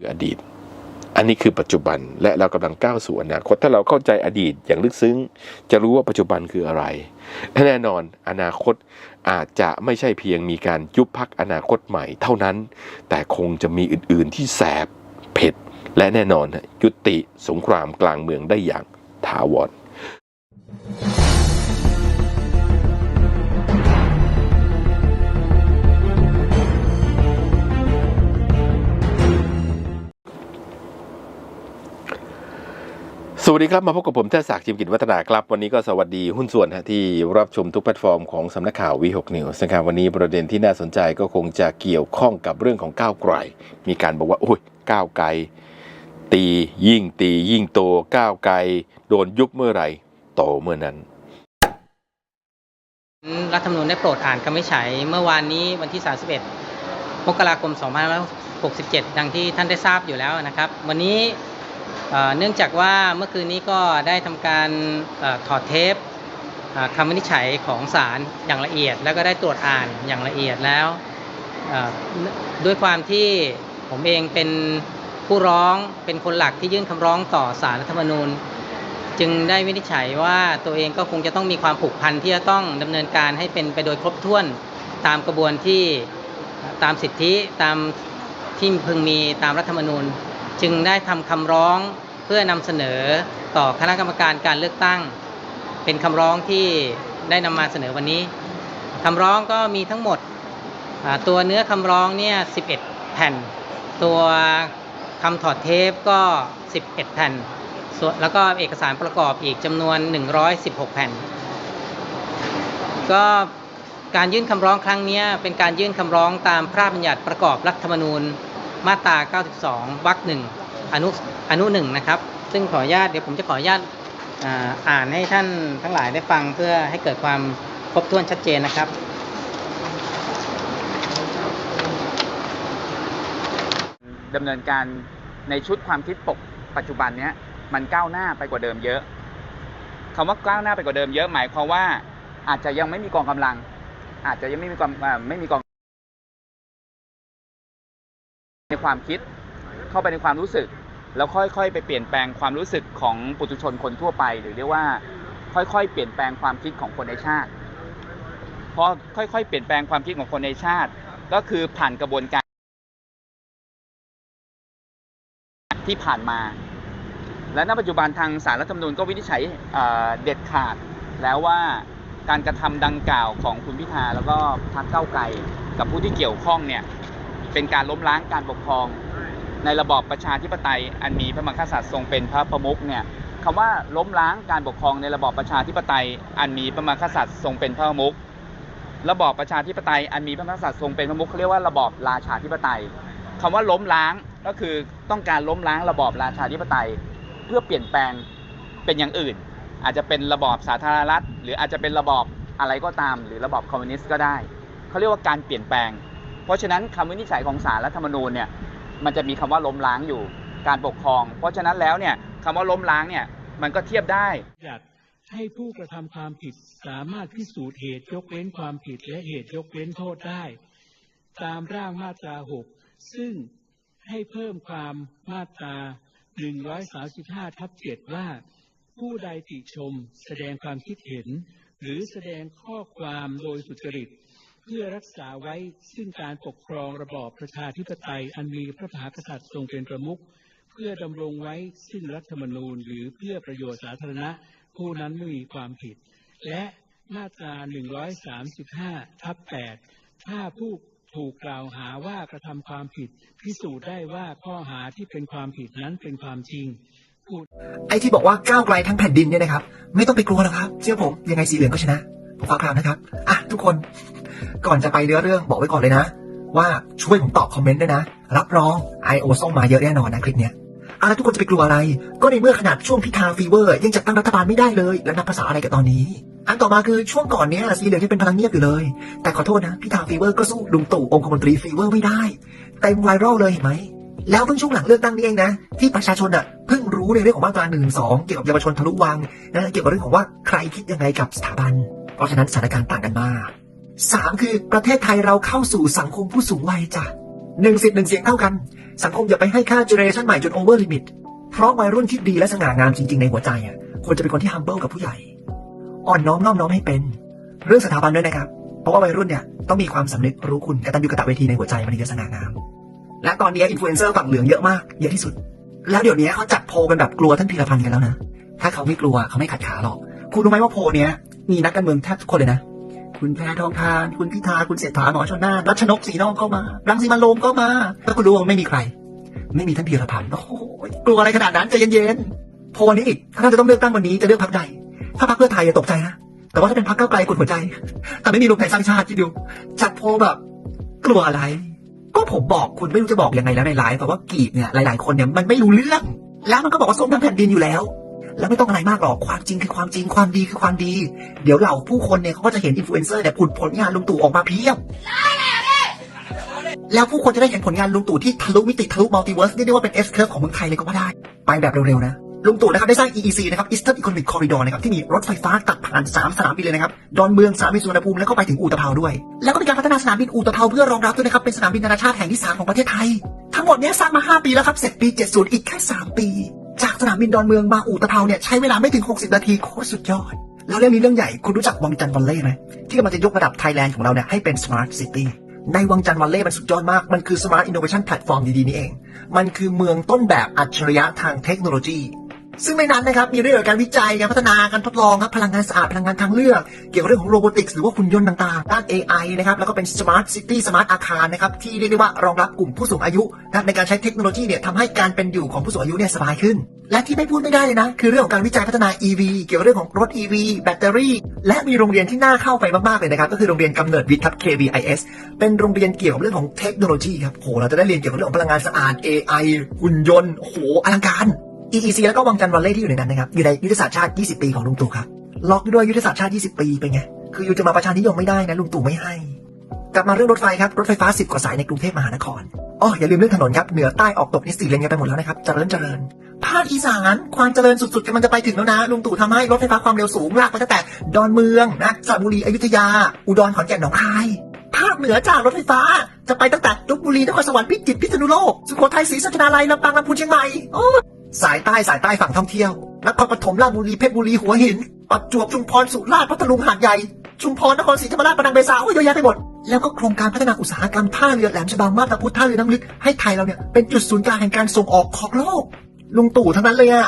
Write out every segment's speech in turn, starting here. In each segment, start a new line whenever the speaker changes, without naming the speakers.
คืออดีต อันนี้คือปัจจุบันและเรากำลังก้าวสู่อนาคตถ้าเราเข้าใจอดีตอย่างลึกซึ้ง จะรู้ว่าปัจจุบันคืออะไรแน่นอนอนาคตอาจจะไม่ใช่เพียงมีการยุบพักอนาคตใหม่เท่านั้น แต่คงจะมีอื่น ๆ ที่แสบเผ็ด และแน่นอนยุติสงครามกลางเมืองได้อย่างถาวร สวัสดีครับ มาพบกับผมเทศศักดิ์จิมกิจวัฒนาครับ วันนี้ก็สวัสดีหุ้นส่วนฮะที่รับชมทุกแพลตฟอร์มของสำนักข่าววีหกนิวส์นะครับวันนี้ประเด็นที่น่าสนใจก็คงจะเกี่ยวข้องกับเรื่องของก้าวไกล มีการบอกว่า โอ้ยก้าวไกล ตียิ่งตียิ่งโตก้าวไกล โดนยุบเมื่อไหร่โตเมื่อนั้น
รัฐธรรมนูญได้โปรดอ่านคำวิจัยเมื่อวานนี้วันที่ 31มกราคม2567 ดังที่ท่านได้ทราบอยู่แล้วนะครับ วันนี้ เนื่องจากว่าเมื่อคืนนี้ก็ได้ทำการอถอดเทปคำวินิจฉัยของศาลอย่างละเอียด แล้วก็ได้ตรวจอ่านอย่างละเอียดแล้วด้วยความที่ผมเองเป็นผู้ร้องเป็นคนหลักที่ยื่นคำร้องต่อศาลรัฐธรรมนูญ จึงได้วินิจฉัยว่าตัวเองก็คงจะต้องมีความผูกพันที่จะต้องดำเนินการให้เป็นไปโดยครบถ้วนตามกระบวนที่ตามสิทธิตามที่พึงมีตามรัฐธรรมนูญ จึงได้ทำคำร้องเพื่อนำเสนอต่อคณะกรรมการการเลือกตั้ง เป็นคำร้องที่ได้นำมาเสนอวันนี้คำร้องก็มีทั้งหมดตัวเนื้อคำร้องเนี่ย 11 แผ่น ตัวคำถอดเทปก็ 11 แผ่นส่วนแล้วก็เอกสารประกอบอีกจำนวน 116 แผ่น ก็การยื่นคำร้องครั้งนี้เป็นการยื่นคำร้องตามพระราชบัญญัติประกอบรัฐธรรมนูญ มาตรา 92 วรรคหนึ่งอนุอนุหนึ่งนะครับ ซึ่งขออนุญาตเดี๋ยวผมจะขออนุญาตอ่าอ่านให้ท่านทั้งหลายได้ฟังเพื่อให้เกิดความครบถ้วนชัดเจนนะครับ
ดำเนินการในชุดความคิดปกปัจจุบันนี้มันก้าวหน้าไปกว่าเดิมเยอะคำว่าก้าวหน้าไปกว่าเดิมเยอะหมายความว่าอาจจะยังไม่มีกองกำลัง อาจจะยังไม่มีกองไม่มีกอง ความคิด เข้าไปในความรู้สึก แล้วค่อยๆ ไปเปลี่ยนแปลงความรู้สึกของปุถุชนคนทั่วไป หรือเรียกว่าค่อยๆ เปลี่ยนแปลงความคิดของคนในชาติพอค่อยๆ เปลี่ยนแปลงความคิดของคนในชาติ ก็คือผ่านกระบวนการที่ผ่านมา และณปัจจุบันทางสารรัฐธรรมนูญก็วินิจฉัยเเด็ดขาดแล้วว่าการกระทำดังกล่าวของคุณพิธาแล้วก็พรรคเก้าไกลกับผู้ที่เกี่ยวข้องเนี่ย เป็นการล้มล้างการปกครอง ในระบอบประชาธิปไตย อันมีพระมหากษัตริย์ทรงเป็นพระประมุขเนี่ยคำว่าล้มล้างการปกครองในระบอบประชาธิปไตย อันมีพระมหากษัตริย์ทรงเป็นพระประมุขระบอบประชาธิปไตยอันมีพระมหากษัตริย์ทรงเป็นพระประมุขเขาเรียกว่าระบอบราชาธิปไตยคำว่าล้มล้างก็คือต้องการล้มล้างระบอบราชาธิปไตย เพื่อเปลี่ยนแปลงเป็นอย่างอื่น อาจจะเป็นระบอบสาธารณรัฐ หรืออาจจะเป็นระบอบอะไรก็ตาม หรือระบอบคอมมิวนิสต์ก็ได้เขาเรียกว่าการเปลี่ยนแปลง เพราะฉะนั้นคำวินิจฉัยของศาลรัฐธรรมนูญเนี่ยมันจะมีคำว่าล้มล้างอยู่การปกครอง เพราะฉะนั้นแล้วเนี่ยคำว่าล้มล้างเนี่ยมันก็เทียบได้
บัญญัติให้ผู้กระทำความผิดสามารถพิสูจน์เหตุยกเว้นความผิดและเหตุยกเว้นโทษได้ ตามร่างมาตรา6ซึ่งให้เพิ่มความมาตรา135ทับ7ว่า ผู้ใดติชม แสดงความคิดเห็น หรือแสดงข้อความโดยสุจริต พื่อรักษาไว้ซึ่งการปกครองระบอบประชาธิปไตยอันมีพระมหากษัตริย์ทรงเป็นประมุขเพื่อดำรงไว้ซึ่งรัฐธรรมนูญ หรือเพื่อประโยชน์สาธารณะ ผู้นั้นไม่มีความผิด และมาตรา 135 ทับ 8 ถ้าผู้ถูกกล่าวหาว่ากระทำความผิด พิสูจน์ได้ว่าข้อหาที่เป็นความผิดนั้นเป็นความจริง
ไอ้ที่บอกว่าก้าวไกลทั้งแผ่นดินเนี่ยนะครับ ไม่ต้องไปกลัวหรอกครับ เชื่อผมยังไงสีเหลืองก็ชนะผมฝากข่าวนะครับ อะ ทุกคน ก่อนจะไปเนื้อเรื่องบอกไว้ก่อนเลยนะ ว่าช่วยผมตอบคอมเมนต์ด้วยนะ รับรอง I.O. ส่งมาเยอะแน่นอนนะคลิปเนี้ยอะแล้วทุกคนจะไปกลัวอะไร ก็ในเมื่อขนาดช่วงพิธาฟีเวอร์ ยังจัดตั้งรัฐบาลไม่ได้เลย แล้วนับภาษาอะไรกับตอนนี้ อันต่อมาคือช่วงก่อนเนี้ยสีเหลืองที่เป็นพลังเงียบอยู่เลย แต่ขอโทษนะพิธาฟีเวอร์ก็สู้ลุงตู่องคมนตรีฟีเวอร์ไม่ได้เต็มไวรัลเลยเห็นไหมแล้วเพิ่งช่วงหลังเลือกตั้งนี้เองนะ ที่ประชาชนอะเพิ่งรู้ในเรื่องของมาตราหนึ่งสองเกี่ยวกับเยาวชนทะลุวังนะเกี่ยวกับเรื่องของว่าใครคิดยังไงกับสถาบัน เพราะฉะนั้นสถานการณ์ต่างกันมาก สามคือประเทศไทยเราเข้าสู่สังคมผู้สูงวัยจ้ะหนึ่งสิทธิ์หนึ่งเสียงเท่ากัน สังคมอย่าไปให้ค่าเจเนอเรชันใหม่จนโอเวอร์ลิมิตเพราะวัยรุ่นที่ดีและสง่างามจริง ๆ ในหัวใจอะควรจะเป็นคนที่ humble กับผู้ใหญ่ อ่อนน้อมน้อมน้อมให้เป็น เรื่องสถาบันด้วยนะครับ เพราะว่าวัยรุ่นเนี่ยต้องมีความสำนึกรู้คุณกตัญญูกตเวทีในหัวใจมันถึงจะสง่างาม และตอนนี้อินฟลูเอนเซอร์ฝั่งเหลืองเยอะมากเยอะที่สุด แล้วเดี๋ยวนี้เขาจัดโพกันแบบกลัวท่านพีรพันธ์กันแล้วนะ ถ้าเขาไม่กลัวเขาไม่ขัดขาหรอก คุณรู้ไหมว่าโพเนี้ยมีนักการเมืองแทบทุกคนเลยนะ คุณแพทองทาน คุณพิธา คุณเศรษฐา หมอชนน่านรัชนกศรีน้องก็มา รังสีมันโรมก็มา แล้วคุณรู้ว่าไม่มีใคร ไม่มีท่านพีรพันธ์โอ้โหกลัวอะไรขนาดนั้นใจเย็นๆโพลนี้อีก ถ้าท่านจะต้องเลือกตั้งวันนี้จะเลือกพรรคใด ถ้าพรรคเพื่อไทยอย่าตกใจนะ แต่ว่าถ้าเป็นพรรคก้าวไกลกดหัวใจ แต่ไม่มีรวมไทยสร้างชาติคิดดู จัดโพแบบ กลัวอะไร ก็ผมบอกคุณไม่รู้จะบอกยังไงแล้วในไลฟ์แต่ว่ากีบเนี่ยหลาย ๆ คนเนี่ยมันไม่รู้เรื่อง แล้วมันก็บอกว่าส้มทั้งแผ่นดินอยู่แล้ว แล้วไม่ต้องอะไรมากหรอกความจริงคือความจริงความดีคือความดี เดี๋ยวเหล่าผู้คนเนี่ยเขาก็จะเห็นอินฟลูเอนเซอร์เนี่ยผุดผลงานลุงตู่ออกมาเพียบแล้วผู้คนจะได้เห็นผลงานลุงตู่ที่ทะลุมิติทะลุมัลติเวิร์สเรียกได้ว่าเป็น S curve ของเมืองไทยเลยก็ว่าได้ ไปแบบเร็วๆนะลุงตู่นะครับได้สร้าง EEC นะครับ Eastern Economic Corridor นะครับที่มีรถไฟฟ้าตัดผ่าน 3 สนามบินเลยนะครับ ดอนเมืองสนามบินสุวรรณภูมิแล้วก็ไปถึงอู่ตะเภาด้วย แล้วก็มีการพัฒนาสนามบินอู่ตะเภาเพื่อรองรับด้วยนะครับ เป็นสนามบินนานาชาติแห่งที่ 3 ของประเทศไทย ทั้งหมดนี้สร้างมา 5 ปีแล้วครับเสร็จปี 70 อีกแค่ 3 ปี จากสนามบินดอนเมืองมาอู่ตะเภาเนี่ยใช้เวลาไม่ถึง 60 นาทีโคตรสุดยอด แล้วเรื่องนี้เรื่องใหญ่คุณรู้จักวังจันทร์วันเล่ไหมที่กำลังจะยกระดับไทยแลนด์ของเราเนี่ยให้เป็นสมาร์ทซิตี้ในวังจันทร์วันเล่มันสุดยอดมาก มันคือสมาร์ทอินโนเวชันแพลตฟอร์มดีๆนี่เอง มันคือเมืองต้นแบบอัจฉริยะทางเทคโนโลยี ซึ่งในนั้นนะครับมีเรื่องเกี่ยวกับการวิจัยการพัฒนาการทดลองครับพลังงานสะอาดพลังงานทางเลือก เกี่ยวกับเรื่องของโรบอติกส์หรือว่าหุ่นยนต์ต่างๆ ด้าน AI นะครับแล้วก็เป็น Smart City Smart อาคารนะครับที่เรียกได้ว่ารองรับกลุ่มผู้สูงอายุนะในการใช้เทคโนโลยีเนี่ยทำให้การเป็นอยู่ของผู้สูงอายุเนี่ยสบายขึ้น และที่ไม่พูดไม่ได้เลยนะ คือเรื่องของการวิจัยพัฒนา EV เกี่ยวกับเรื่องของรถ EV แบตเตอรี่ และมีโรงเรียนที่น่าเข้าไปมากๆเลยนะครับก็คือโรงเรียนกำเนิดวิทย์ครับ KVIS เป็นโรงเรียนเกี่ยวกับเรื่องของเทคโนโลยีครับโหเราจะได้เรียนเกี่ยวกับเรื่องของพลังงานสะอาด AI หุ่นยนต์โหอลังการ EEC แล้วก็วังจันทร์วันเล่ที่อยู่ในนั้นนะครับ อยู่ในยุทธศาสตร์ชาติ 20 ปีของลุงตู่ครับล็อกด้วยยุทธศาสตร์ชาติ 20 ปีเป็นไง คืออยู่จะมาประชานิยมไม่ได้นะลุงตู่ไม่ให้ กลับมาเรื่องรถไฟครับ รถไฟฟ้า 10 กว่าสายในกรุงเทพมหานครอ๋ออย่าลืมเรื่องถนนครับ เหนือใต้ออกตกนี่สี่เลนกันไปหมดแล้วนะครับเจริญเจริญ ภาคอีสานความเจริญสุดๆกำลังจะไปถึงแล้วนะ ลุงตู่ทำให้รถไฟฟ้าความเร็วสูงลากไปตั้งแต่ ดอนเมืองนะสระบุรีอยุธยา อุดรขอนแก่นหนองคายภาคเหนือจากรถไฟฟ้า จะไปตั้งแต่ลบบุรีนครสวรรค์พิจิตรพิษณุโลกสุโขทัยศรีสัชนาลัยลำปางลำพูนเชียงใหม่ สายใต้สายใต้ฝั่งท่องเที่ยวนครปฐมราชบุรีเพชรบุรีหัวหินปัจจวบชุมพรสุราษฎร์พัทลุงหาดใหญ่ชุมพรนครศรีธรรมราชปนังเบซาโอ้ยเยอะแยะไปหมดแล้วก็โครงการพัฒนาอุตสาหกรรมท่าเรือแหลมฉบังมาบตาพุธท่าเรือน้ำลึกให้ไทยเราเนี่ยเป็นจุดศูนย์กลางแห่งการส่งออกของโลกลุงตู่ทั้งนั้นเลยอะ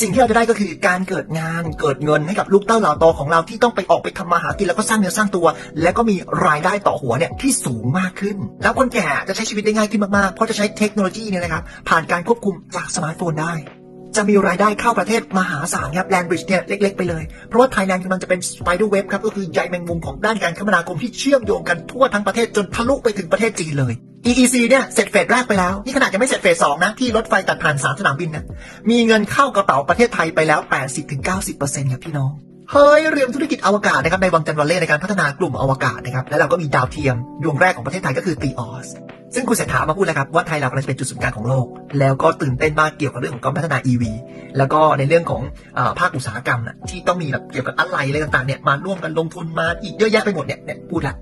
สิ่งที่เราจะได้ก็คือการเกิดงานเกิดเงินให้กับลูกเต้าเหล่าโตของเราที่ต้องไปออกไปทำมาหากินแล้วก็สร้างเนื้อสร้างตัว แล้วก็มีรายได้ต่อหัวเนี่ยที่สูงมากขึ้น แล้วคนแก่จะใช้ชีวิตได้ง่ายขึ้นมากๆเพราะจะใช้เทคโนโลยีเนี่ยนะครับผ่านการควบคุมจากสมาร์ทโฟนได้จะมีรายได้เข้าประเทศมหาศาลครับแลนบริดจ์เนี่ยเล็ก ๆ ไปเลย เพราะว่าไทยแลนด์กำลังจะเป็นสไปเดอร์เว็บครับ ก็คือใยแมงมุมของด้านการคมนาคมที่เชื่อมโยงกันทั่วทั้งประเทศจนทะลุไปถึงประเทศจีนเลย EEC เนี่ยเสร็จเฟสแรกไปแล้ว นี่ขนาดยังไม่เสร็จเฟสสองนะที่รถไฟตัดผ่านสามสนามบินนะมีเงินเข้ากระเป๋าประเทศไทยไปแล้ว 80-90%ครับพี่น้องเฮ้ยเรื่องธุรกิจอวกาศนะครับในวังจันทร์วันเล่ในการพัฒนากลุ่มอวกาศนะครับและเราก็มีดาวเทียมดวงแรกของประเทศไทยก็คือตีออสซึ่งคุณเศรษฐามาพูดแล้วครับว่าไทยเรากำลังจะเป็นจุดศูนย์กลางของโลก แล้วก็ตื่นเต้นมากเกี่ยวกับเรื่องของการพัฒนา EV แล้วก็ในเรื่องของอภาคอุตสาหกรรมนะที่ต้องมีแบบเกี่ยวกับอะไรอะไรต่างๆเนี่ยมาร่วมกันลงทุนมาอีกเยอะแยะไปหมดเนี่ยเนี่ยพูดละ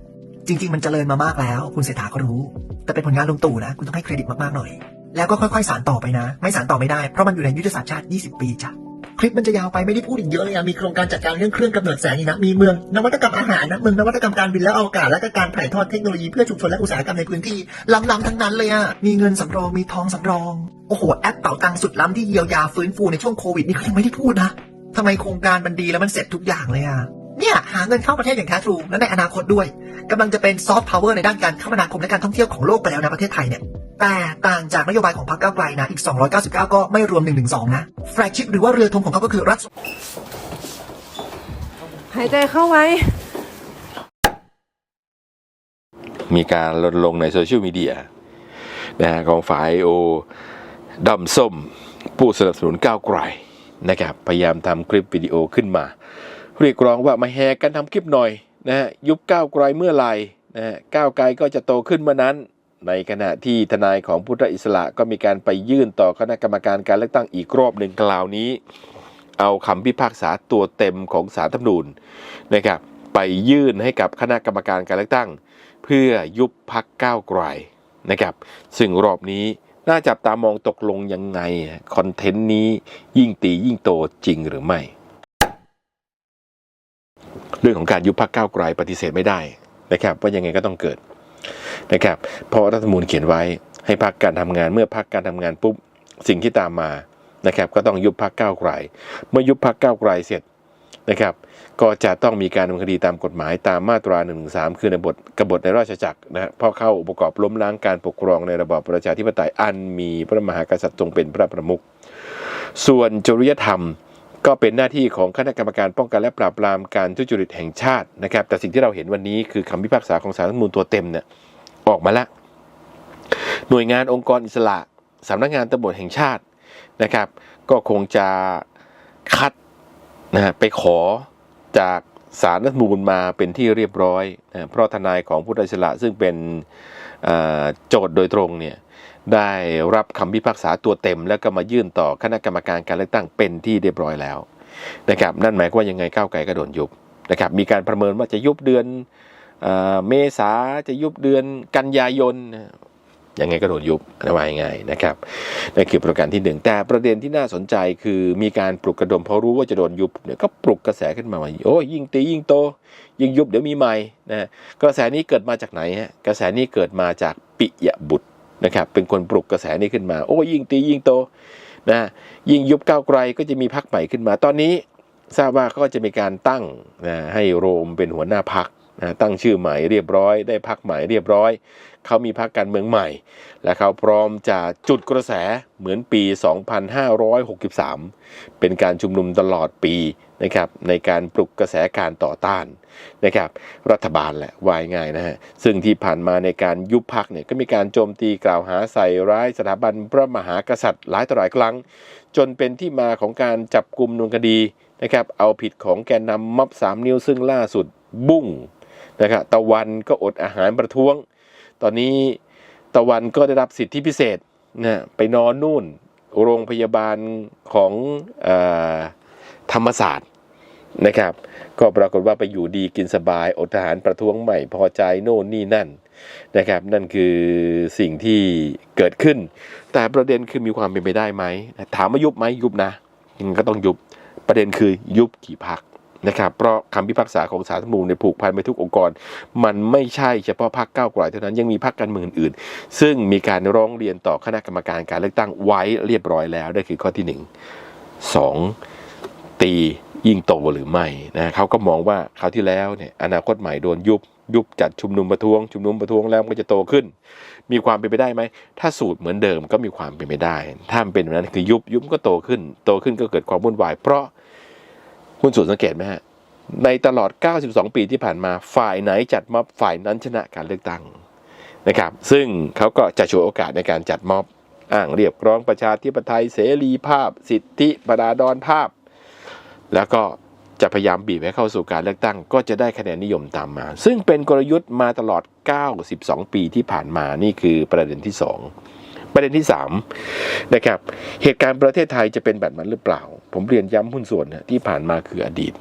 จริง ๆ มันเจริญมามากแล้ว คุณเศรษฐาก็รู้ แต่เป็นผลงานลุงตู่นะ คุณต้องให้เครดิตมากๆหน่อย แล้วก็ค่อยๆ สานต่อไปนะ ไม่สานต่อไม่ได้ เพราะมันอยู่ในยุทธศาสตร์ชาติ 20 ปีจ้ะคลิปมันจะยาวไปไม่ได้พูดอีกเยอะเลยอะมีโครงการจัดการเรื่องเครื่องกำเนิดแสงอีกนะ มีเมืองนวัตกรรมอาหารนะ เมืองนวัตกรรมการบินและอวกาศ และก็การถ่ายทอดเทคโนโลยีเพื่อชุมชนและอุตสาหกรรมในพื้นที่ ล้ำๆทั้งนั้นเลยอะมีเงินสำรอง มีทองสำรอง โอ้โห แอปเป๋าตังสุดล้ำที่เยียวยาฟื้นฟูในช่วงโควิดนี่เขายังไม่ได้พูดนะทำไมโครงการมันดีแล้วมันเสร็จทุกอย่างเลยอะ เนี่ยหาเงินเข้าประเทศอย่างแท้ทรูและในอนาคตด้วยกำลังจะเป็นซอฟต์พาวเวอร์ในด้านการคมนาคมและการท่องเที่ยวของโลกไปแล้วนะประเทศไทยเนี่ยแต่ต่างจากนโยบายของพรรคก้าวไกลนะอีก 299 ก็ไม่รวม 112 นะแฟลกชิพหรือว่าเรือธงของเขาก็คือรัฐ
หายใจเข้าไว้
มีการลดลงในโซเชียลมีเดียนะฮะของฝ่ายโอดำส้ม ผู้สนับสนุนก้าวไกลนะครับพยายามทำคลิปวิดีโอขึ้นมา เรียกร้องว่ามาแห่กันทำคลิปหน่อยนะฮะยุบก้าวไกลเมื่อไหร่นะฮะก้าวไกลก็จะโตขึ้นเมื่อนั้น ในขณะที่ทนายของพุทธอิสระก็มีการไปยื่นต่อคณะกรรมการการเลือกตั้งอีกรอบหนึ่งคราวนี้ เอาคำพิพากษาตัวเต็มของสารธรรมนูญนะครับไปยื่นให้กับคณะกรรมการการเลือกตั้ง เพื่อยุบพักก้าวไกลนะครับซึ่งรอบนี้น่าจับตามองตกลงยังไงคอนเทนต์นี้ยิ่งตียิ่งโตจริงหรือไม่ เรื่องของการยุบพักก้าวไกลปฏิเสธไม่ได้นะครับ ว่ายังไงก็ต้องเกิดนะครับเพราะรัฐธรรมนูญเขียนไว้ให้พักการทำงานเมื่อพักการทำงานปุ๊บสิ่งที่ตามมานะครับก็ต้องยุบพักก้าวไกล เมื่อยุบพักก้าวไกลเสร็จนะครับ ก็จะต้องมีการดำเนินคดีตามกฎหมายตามมาตรา1นึคือในบทกบฏในราชจักรนะเพราะเข้าประกอบล้มล้างการปกครองในระบอบประชาธิปไตยอันมีพระมหากษัตริย์ทรงเป็นพระประมุขส่วนจริยธรรม ก็เป็นหน้าที่ของคณะกรรมการป้องกันและปราบปรามการทุจริตแห่งชาตินะครับ แต่สิ่งที่เราเห็นวันนี้คือคำพิพากษาของศาลรัฐมนูญตัวเต็มเนี่ยออกมาแล้วหน่วยงานองค์กรอิสระสำนักงานตำรวจแห่งชาตินะครับ ก็คงจะคัดนะฮะไปขอจากสารรัฐมนูญมาเป็นที่เรียบร้อยนะเพราะทนายของผู้อิสระซึ่งเป็นโจทย์โดยตรงเนี่ย ได้รับคำพิพากษาตัวเต็ม แล้วก็มายื่นต่อคณะกรรมการการเลือกตั้งเป็นที่เรียบร้อยแล้วนะครับนั่นหมายความว่ายังไงก้าวไกลก็โดนยุบนะครับมีการประเมินว่าจะยุบเดือนเมษาจะยุบเดือนกันยายนยังไงก็โดนยุบนะว่ายังไงนะครับนั่นคือประการที่หนึ่งแต่ประเด็นที่น่าสนใจคือมีการปลุกกระดมเพราะรู้ว่าจะโดนยุบเนี่ยก็ปลุกกระแสขึ้นมาว่าโอ้ยยิ่งตียิ่งโต ยิ่งยุบเดี๋ยวมีใหม่นะกระแสนี้เกิดมาจากไหนฮะกระแสนี้เกิดมาจากปิยบุตร นะครับเป็นคนปลุกกระแสนี้ขึ้นมา โอ้ยิ่งตียิ่งโตนะยิ่งยุบก้าวไกลก็จะมีพักใหม่ขึ้นมา ตอนนี้ทราบว่าก็จะมีการตั้งนะให้โรมเป็นหัวหน้าพักนะตั้งชื่อใหม่เรียบร้อย ได้พักใหม่เรียบร้อย เขามีพักการเมืองใหม่ และเขาพร้อมจะจุดกระแสเหมือนปี 2563 เป็นการชุมนุมตลอดปีนะครับในการปลุกกระแสการต่อต้าน นะครับรัฐบาลแหละวายง่ายนะฮะซึ่งที่ผ่านมาในการยุบพักเนี่ยก็มีการโจมตีกล่าวหาใส่ร้ายสถาบันพระมหากษัตริย์หลายต่อหลายครั้ง จนเป็นที่มาของการจับกลุ่มนวนคดีนะครับเอาผิดของแกนนำม็อบสามนิ้วซึ่งล่าสุดบุ้งนะครับตะวันก็อดอาหารประท้วง ตอนนี้ตะวันก็ได้รับสิทธิพิเศษนะไปนอนนู่นโรงพยาบาลของอธรรมศาสตร์ นะครับ ก็ปรากฏว่าไปอยู่ดีกินสบาย อดอาหารประท้วงใหม่พอใจโน่นนี่นั่นนะครับ นั่นคือสิ่งที่เกิดขึ้น แต่ประเด็นคือมีความเป็นไปได้ไหม ถามว่ายุบไหมยุบนะยังก็ต้องยุบประเด็นคือยุบกี่พักนะครับ เพราะคำพิพากษาของศาลรัฐมนูญในผูกพันไปทุกองค์กร มันไม่ใช่เฉพาะพรรคก้าวไกลเท่านั้นยังมีพรรคการเมืองอื่นๆซึ่งมีการร้องเรียนต่อคณะกรรมการการเลือกตั้งไว้เรียบร้อยแล้วนั่นคือข้อที่หนึ่งสองตี ยิ่งโตหรือไม่นะเขาก็มองว่าคราวที่แล้วเนี่ยอนาคตใหม่โดนยุบยุบจัดชุมนุมประท้วง ชุมนุมประท้วงแล้วมันก็จะโตขึ้น มีความเป็นไปได้ไหม ถ้าสูตรเหมือนเดิมก็มีความเป็นไปได้ ถ้ามันเป็นแบบนั้นคือยุบยุบก็โตขึ้น โตขึ้นก็เกิดความวุ่นวาย เพราะคุณสูตรสังเกตไหมฮะในตลอด 92 ปีที่ผ่านมาฝ่ายไหนจัดม็อบฝ่ายนั้นชนะการเลือกตั้งนะครับ ซึ่งเขาก็จะฉวยโอกาสในการจัดม็อบอ้างเรียบร้องประชาธิปไตยเสรีภาพ สิทธิประดาดอนภาพ แล้วก็จะพยายามบีบให้เข้าสู่การเลือกตั้ง ก็จะได้คะแนนนิยมตามมา ซึ่งเป็นกลยุทธ์มาตลอด 92 ปีที่ผ่านมานี่คือประเด็นที่ 2 ประเด็นที่3นะครับเหตุการณ์ประเทศไทยจะเป็นแบบนั้นหรือเปล่า ผมเรียนย้ำหุ้นส่วนที่ผ่านมาคืออดีต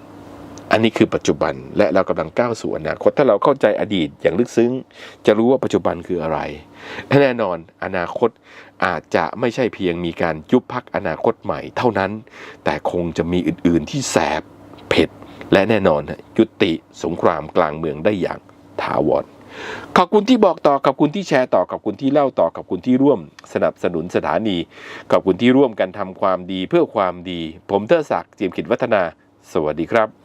อันนี้คือปัจจุบันและเรากำลังก้าวสู่อนาคตถ้าเราเข้าใจอดีตอย่างลึกซึ้ง จะรู้ว่าปัจจุบันคืออะไรและแน่นอนอนาคตอาจจะไม่ใช่เพียงมีการยุบพักอนาคตใหม่เท่านั้น แต่คงจะมีอื่นๆที่แสบเผ็ด และแน่นอนยุติสงครามกลางเมืองได้อย่างถาวรขอบคุณที่บอกต่อขอบคุณที่แชร์ต่อขอบคุณที่เล่าต่อขอบคุณที่ร่วม สนับสนุนสถานีขอบคุณที่ร่วมกันทำความดีเพื่อความดี ผมเทอศักดิ์เจียมขิดวัฒนา สวัสดีครับ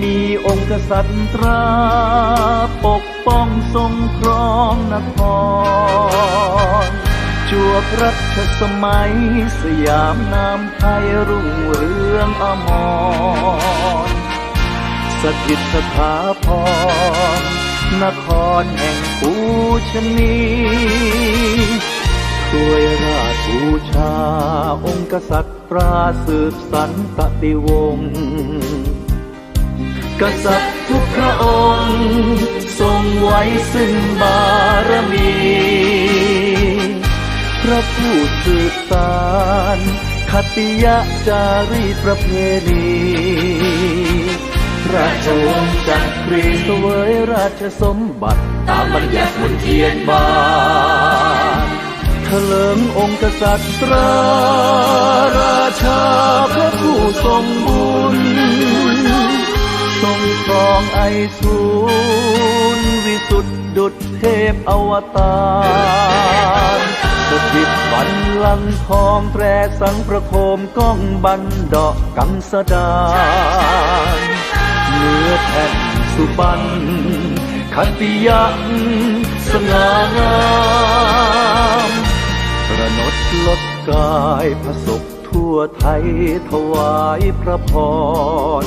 มีองค์กษัตริย์ตราปกป้องทรงครองนครจวบรัชสมัยสยามนามไทยรุ่งเรืองอมรสถิตสถาพรนครแห่งปูชนีช่วยราชบูชาองค์กษัตริย์ตราสืบสันตติวงศ์ กษัตริย์ทุกพระองค์ ทรงไว้ซึ่งบารมี พระผู้สืบสารคติยะจารีประเพณีราชวงศ์จักรีเสวยราชสมบัติ ตามบัญญัติมนเทียนบานเถลิงองค์กษัตริย์ตราชาพระผู้ทรงบุญ ทรงครองไอสูรวิสุทธิดุจเทพอวตารสถิตบันลังทองแตรสังประโคมก้องบันดอกกังสดานเนื้อแผ่นสุบันขันติยักสง่างามประนดลดกายพระศกทั่วไทยถวายพระพร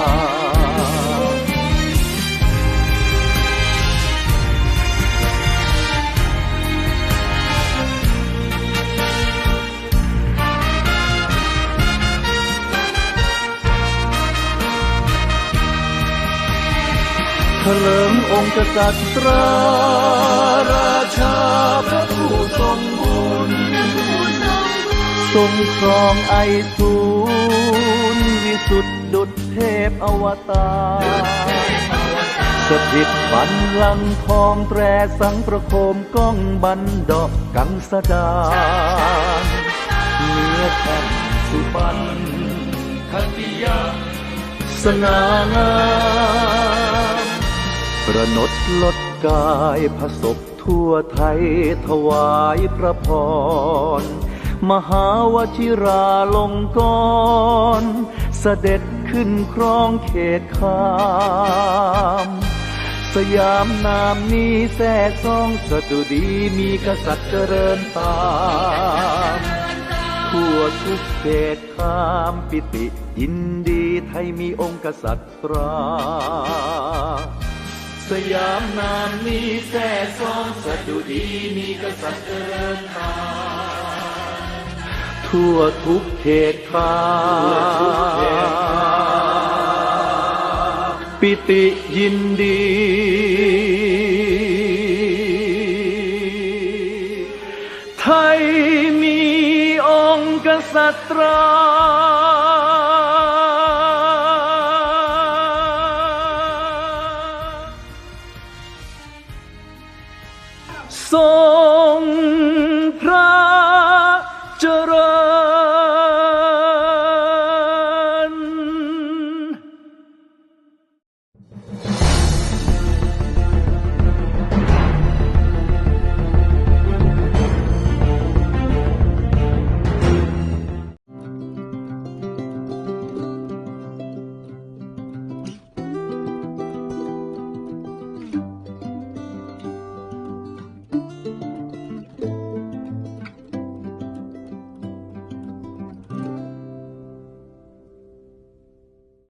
เถลิงองค์กษัตริย์ราราชาพระผู้ทรงบุญทรงครองไอสูรวิสุทธิดุจเทพอวตารสถิตบันลังทองแตรสังประโคมก้องบันดอกกังสดานเนื้อแผ่นสุบันคติยาสง่างาม ประนดลดกายพระศพทั่วไทยถวายพระพร มหาวชิราลงกรณ์เสด็จขึ้นครองเขตคามสยามนามนี้แท่ซองสดุดีมีกษัตริย์เจริญตามทั่วทุกเขตคามปิติยินดีไทยมีองค์กษัตริย์ตรา สยามนามนี้แท่ซองสดุดีมีกษัตริย์เจริญตามทั่วทุกเขตคาปิติยินดี ไทยมีองค์กษัตริย์